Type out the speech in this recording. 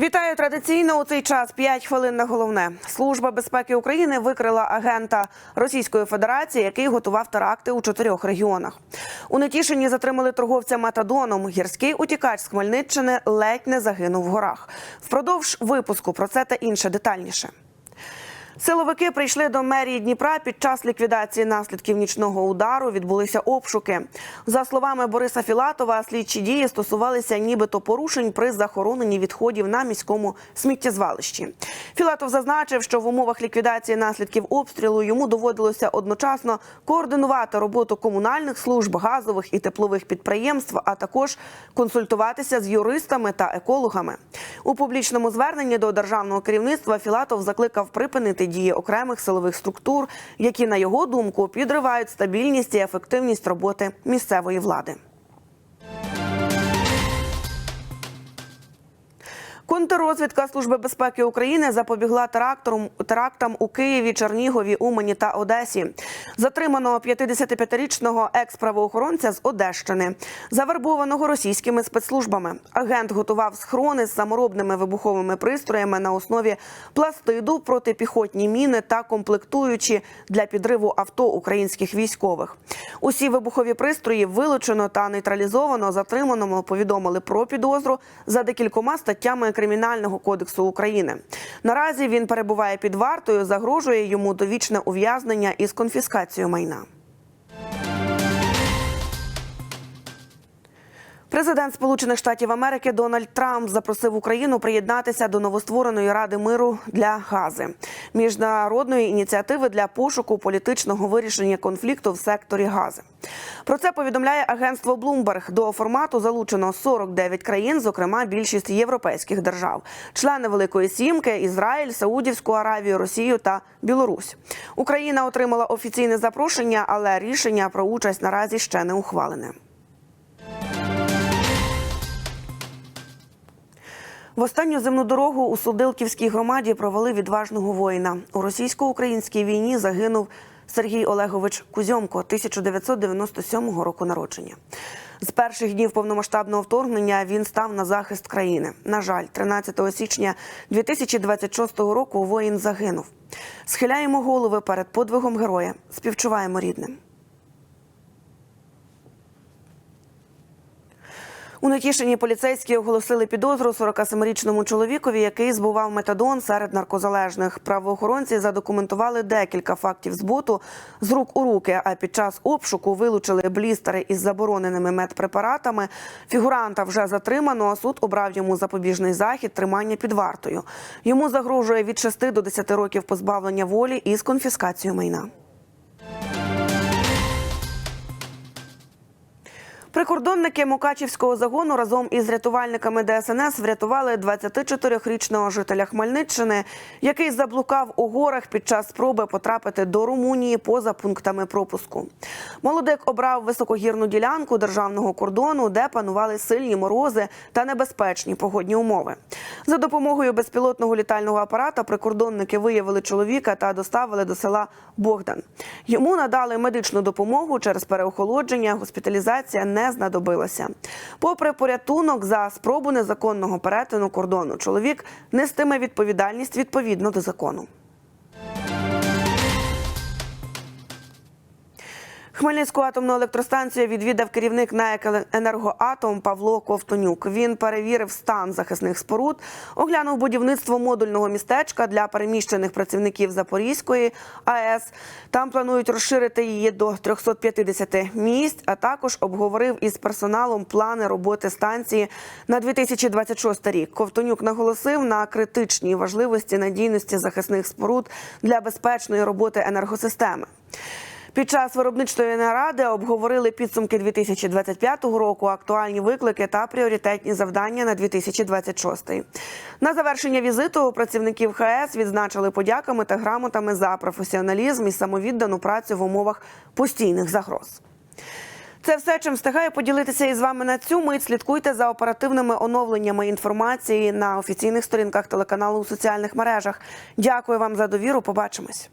Вітаю традиційно у цей час. 5 хвилин на головне. Служба безпеки України викрила агента Російської Федерації, який готував теракти у чотирьох регіонах. У Нетішині затримали торговця Матадоном. Гірський утікач з Хмельниччини ледь не загинув в горах. Впродовж випуску про це та інше детальніше. Силовики прийшли до мерії Дніпра під час ліквідації наслідків нічного удару. Відбулися обшуки. За словами Бориса Філатова, слідчі дії стосувалися нібито порушень при захороненні відходів на міському сміттєзвалищі. Філатов зазначив, що в умовах ліквідації наслідків обстрілу йому доводилося одночасно координувати роботу комунальних служб, газових і теплових підприємств, а також консультуватися з юристами та екологами. У публічному зверненні до державного керівництва Філатов закликав припинити дії окремих силових структур, які на його думку підривають стабільність і ефективність роботи місцевої влади. Контррозвідка Служби безпеки України запобігла терактам, терактам у Києві, Чернігові, Умані та Одесі. Затримано 55-річного екс-правоохоронця з Одещини, завербованого російськими спецслужбами. Агент готував схорони з саморобними вибуховими пристроями на основі пластиду, протипіхотні міни та комплектуючі для підриву авто українських військових. Усі вибухові пристрої вилучено та нейтралізовано. Затриманому повідомили про підозру за декількома статтями Кримінального кодексу України. Наразі він перебуває під вартою. Загрожує йому довічне ув'язнення із конфіскацією майна. Президент Сполучених Штатів Америки Дональд Трамп запросив Україну приєднатися до новоствореної ради миру для Гази, міжнародної ініціативи для пошуку політичного вирішення конфлікту в секторі Гази. Про це повідомляє агентство Bloomberg. До формату залучено 49 країн, зокрема більшість європейських держав, члени Великої Сімки, Ізраїль, Саудівську Аравію, Росію та Білорусь. Україна отримала офіційне запрошення, але рішення про участь наразі ще не ухвалене. В останню земну дорогу у Судилківській громаді провели відважного воїна. У російсько-українській війні загинув Сергій Олегович Кузьомко 1997 року народження. З перших днів повномасштабного вторгнення він став на захист країни. На жаль, 13 січня 2026 року воїн загинув. Схиляємо голови перед подвигом героя. Співчуваємо рідним. У Нетішині поліцейські оголосили підозру 47-річному чоловікові, який збував метадон серед наркозалежних. Правоохоронці задокументували декілька фактів збуту з рук у руки. А під час обшуку вилучили блістери із забороненими медпрепаратами. Фігуранта вже затримано. а Суд обрав йому запобіжний захід тримання під вартою. Йому загрожує від 6 до 10 років позбавлення волі із конфіскацією майна. Прикордонники Мукачівського загону разом із рятувальниками ДСНС врятували 24-річного жителя Хмельниччини, який заблукав у горах під час спроби потрапити до Румунії поза пунктами пропуску. Молодик обрав високогірну ділянку державного кордону, де панували сильні морози та небезпечні погодні умови. За допомогою безпілотного літального апарата прикордонники виявили чоловіка та доставили до села Богдан. Йому надали медичну допомогу через переохолодження, госпіталізація не знадобилася. Попри порятунок за спробу незаконного перетину кордону, чоловік нестиме відповідальність відповідно до закону. Хмельницьку атомну електростанцію відвідав керівник НАЕК «Енергоатом» Павло Ковтонюк. Він перевірив стан захисних споруд, оглянув будівництво модульного містечка для переміщених працівників Запорізької АЕС. Там планують розширити її до 350 місць, а також обговорив із персоналом плани роботи станції на 2026 рік. Ковтонюк наголосив на критичній важливості надійності захисних споруд для безпечної роботи енергосистеми. Під час виробничої наради обговорили підсумки 2025 року, актуальні виклики та пріоритетні завдання на 2026. На завершення візиту працівників ХС відзначили подяками та грамотами за професіоналізм і самовіддану працю в умовах постійних загроз. Це все, чим встигаю поділитися із вами на цю мить. Слідкуйте за оперативними оновленнями інформації на офіційних сторінках телеканалу у соціальних мережах. Дякую вам за довіру. Побачимось.